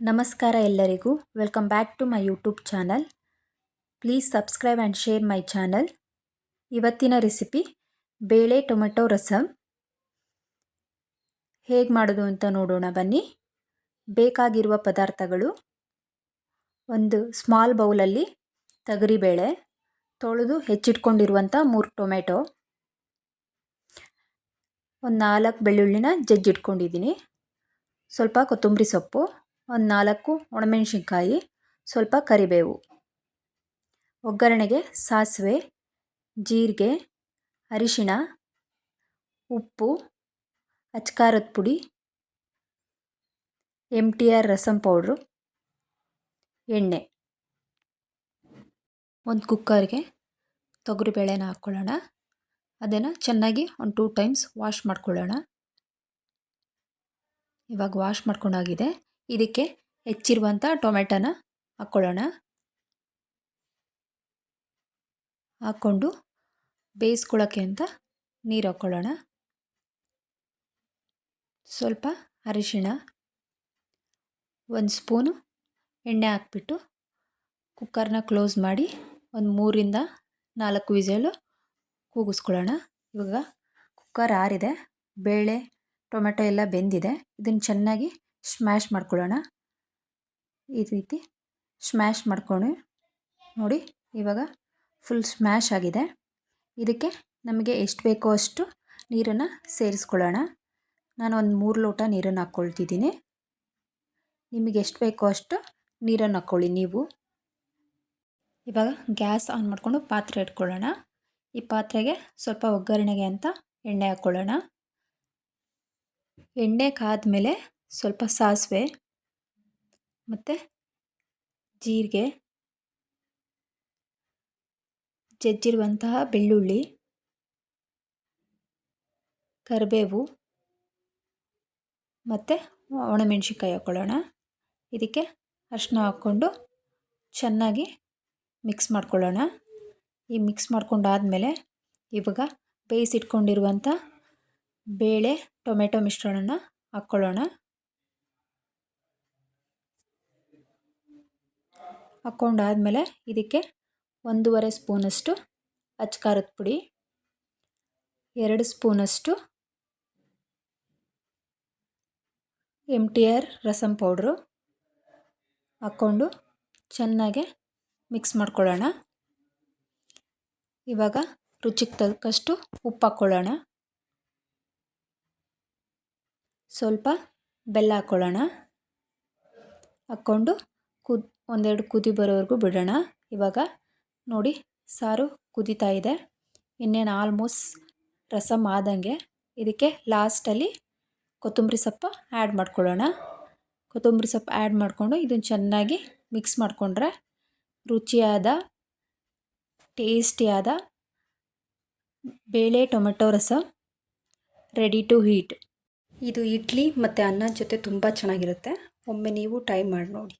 ನಮಸ್ಕಾರ ಎಲ್ಲರಿಗೂ. Welcome back to my YouTube channel please subscribe and share my channel ಇವತ್ತಿನ recipe ಬೇಳೆ tomato rasam ಹೇಗೆ ಮಾಡೋದು ಅಂತ ನೋಡೋಣ ಬನ್ನಿ. ಬೇಕಾಗಿರುವ ಪದಾರ್ಥಗಳು. ಒಂದು ಸ್ಮಾಲ್ ಬೌಲಲ್ಲಿ ತೊಗರಿಬೇಳೆ, ತೊಳೆದು ಹೆಚ್ಚಿಟ್ಕೊಂಡಿರುವಂಥ ಮೂರು ಟೊಮೆಟೊ. ಒಂದು ನಾಲ್ಕು ಬೆಳ್ಳುಳ್ಳಿನ ಜಜ್ಜಿಟ್ಕೊಂಡಿದ್ದೀನಿ. ಸ್ವಲ್ಪ ಕೊತ್ತಂಬರಿ ಸೊಪ್ಪು. ಒಂದು ನಾಲ್ಕು ಒಣಮೆಣಸಿನ್ಕಾಯಿ, ಸ್ವಲ್ಪ ಕರಿಬೇವು. ಒಗ್ಗರಣೆಗೆ ಸಾಸಿವೆ, ಜೀರಿಗೆ, ಅರಿಶಿಣ, ಉಪ್ಪು, ಅಚ್ಕಾರದ ಪುಡಿ M T R rasam powder, ಎಣ್ಣೆ. ಒಂದು ಕುಕ್ಕರ್ಗೆ ತೊಗರಿಬೇಳೆನ ಹಾಕ್ಕೊಳ್ಳೋಣ. ಅದನ್ನು ಚೆನ್ನಾಗಿ ಒಂದು ಟೂ ಟೈಮ್ಸ್ ವಾಶ್ ಮಾಡ್ಕೊಳ್ಳೋಣ. ಇವಾಗ ವಾಶ್ ಮಾಡ್ಕೊಂಡಾಗಿದೆ. ಇದಕ್ಕೆ ಹೆಚ್ಚಿರುವಂಥ ಟೊಮೆಟೋನ ಹಾಕ್ಕೊಳ್ಳೋಣ. ಹಾಕ್ಕೊಂಡು ಬೇಯಿಸ್ಕೊಳ್ಳೋಕ್ಕೆ ಅಂತ ನೀರು ಹಾಕ್ಕೊಳ್ಳೋಣ. ಸ್ವಲ್ಪ ಅರಿಶಿಣ, ಒಂದು ಸ್ಪೂನು ಎಣ್ಣೆ ಹಾಕ್ಬಿಟ್ಟು ಕುಕ್ಕರ್ನ ಕ್ಲೋಸ್ ಮಾಡಿ ಒಂದು ಮೂರಿಂದ ನಾಲ್ಕು ವಿಸಲು ಕೂಗಿಸ್ಕೊಳ್ಳೋಣ. ಇವಾಗ ಕುಕ್ಕರ್ ಆರಿದೆ, ಬೇಳೆ, ಟೊಮೆಟೊ ಎಲ್ಲ ಬೆಂದಿದೆ. ಇದನ್ನು ಚೆನ್ನಾಗಿ ಸ್ಮ್ಯಾಶ್ ಮಾಡ್ಕೊಳ್ಳೋಣ. ಈ ರೀತಿ ಸ್ಮ್ಯಾಶ್ ಮಾಡ್ಕೊಂಡು ನೋಡಿ ಇವಾಗ ಫುಲ್ ಸ್ಮ್ಯಾಶ್ ಆಗಿದೆ. ಇದಕ್ಕೆ ನಮಗೆ ಎಷ್ಟು ಬೇಕೋ ಅಷ್ಟು ನೀರನ್ನು ಸೇರಿಸ್ಕೊಳ್ಳೋಣ. ನಾನು ಒಂದು ಮೂರು ಲೋಟ ನೀರನ್ನು ಹಾಕ್ಕೊಳ್ತಿದ್ದೀನಿ. ನಿಮಗೆ ಎಷ್ಟು ಬೇಕೋ ಅಷ್ಟು ನೀರನ್ನು ಹಾಕ್ಕೊಳ್ಳಿ ನೀವು. ಇವಾಗ ಗ್ಯಾಸ್ ಆನ್ ಮಾಡಿಕೊಂಡು ಪಾತ್ರೆ ಇಟ್ಕೊಳ್ಳೋಣ. ಈ ಪಾತ್ರೆಗೆ ಸ್ವಲ್ಪ ಒಗ್ಗರಣೆಗೆ ಅಂತ ಎಣ್ಣೆ ಹಾಕ್ಕೊಳ್ಳೋಣ. ಎಣ್ಣೆ ಕಾದ್ಮೇಲೆ ಸ್ವಲ್ಪ ಸಾಸಿವೆ ಮತ್ತು ಜೀರಿಗೆ, ಜಜ್ಜಿರುವಂತಹ ಬೆಳ್ಳುಳ್ಳಿ, ಕರಿಬೇವು ಮತ್ತು ಒಣಮೆಣ್ಸಿನ್ಕಾಯಿ ಹಾಕ್ಕೊಳ್ಳೋಣ ಇದಕ್ಕೆ ಅರಿಶಿನ ಹಾಕ್ಕೊಂಡು ಚೆನ್ನಾಗಿ ಮಿಕ್ಸ್ ಮಾಡ್ಕೊಳ್ಳೋಣ. ಈ ಮಿಕ್ಸ್ ಮಾಡ್ಕೊಂಡಾದಮೇಲೆ ಇವಾಗ ಬೇಯಿಸಿಟ್ಕೊಂಡಿರುವಂಥ ಬೇಳೆ, ಟೊಮೆಟೊ ಮಿಶ್ರಣನ ಹಾಕ್ಕೊಳ್ಳೋಣ. ಹಾಕ್ಕೊಂಡಾದಮೇಲೆ ಇದಕ್ಕೆ ಒಂದೂವರೆ ಸ್ಪೂನಷ್ಟು ಅಚ್ಕಾರದ ಪುಡಿ, ಎರಡು ಸ್ಪೂನಷ್ಟು M T R rasam powder ಹಾಕ್ಕೊಂಡು ಚೆನ್ನಾಗೆ ಮಿಕ್ಸ್ ಮಾಡ್ಕೊಳ್ಳೋಣ. ಇವಾಗ ರುಚಿಗೆ ತಕ್ಕಷ್ಟು ಉಪ್ಪು ಹಾಕ್ಕೊಳ್ಳೋಣ. ಸ್ವಲ್ಪ ಬೆಲ್ಲ ಹಾಕ್ಕೊಳ್ಳೋಣ. ಹಾಕ್ಕೊಂಡು ಕುದ್, ಒಂದೆರಡು ಕುದಿ ಬರೋವರೆಗೂ ಬಿಡೋಣ. ಇವಾಗ ನೋಡಿ, ಸಾರು ಕುದೀತಾ ಇದೆ. ಇನ್ನೇನು ಆಲ್ಮೋಸ್ಟ್ ರಸಮ್ ಆದಂಗೆ ಇದಕ್ಕೆ ಲಾಸ್ಟಲ್ಲಿ ಕೊತ್ತಂಬರಿ ಸೊಪ್ಪು ಆ್ಯಡ್ ಮಾಡ್ಕೊಳ್ಳೋಣ. ಕೊತ್ತಂಬರಿ ಸೊಪ್ಪು ಆ್ಯಡ್ ಮಾಡಿಕೊಂಡು ಇದನ್ನು ಚೆನ್ನಾಗಿ ಮಿಕ್ಸ್ ಮಾಡಿಕೊಂಡ್ರೆ ರುಚಿಯಾದ ಟೇಸ್ಟಿಯಾದ ಬೇಳೆ ಟೊಮೆಟೊ ರಸ ರೆಡಿ ಟು ಹೀಟ್ ಇದು ಇಡ್ಲಿ ಮತ್ತು ಅನ್ನದ ಜೊತೆ ತುಂಬ ಚೆನ್ನಾಗಿರುತ್ತೆ. ಒಮ್ಮೆ ನೀವು ಟ್ರೈ ಮಾಡಿ ನೋಡಿ.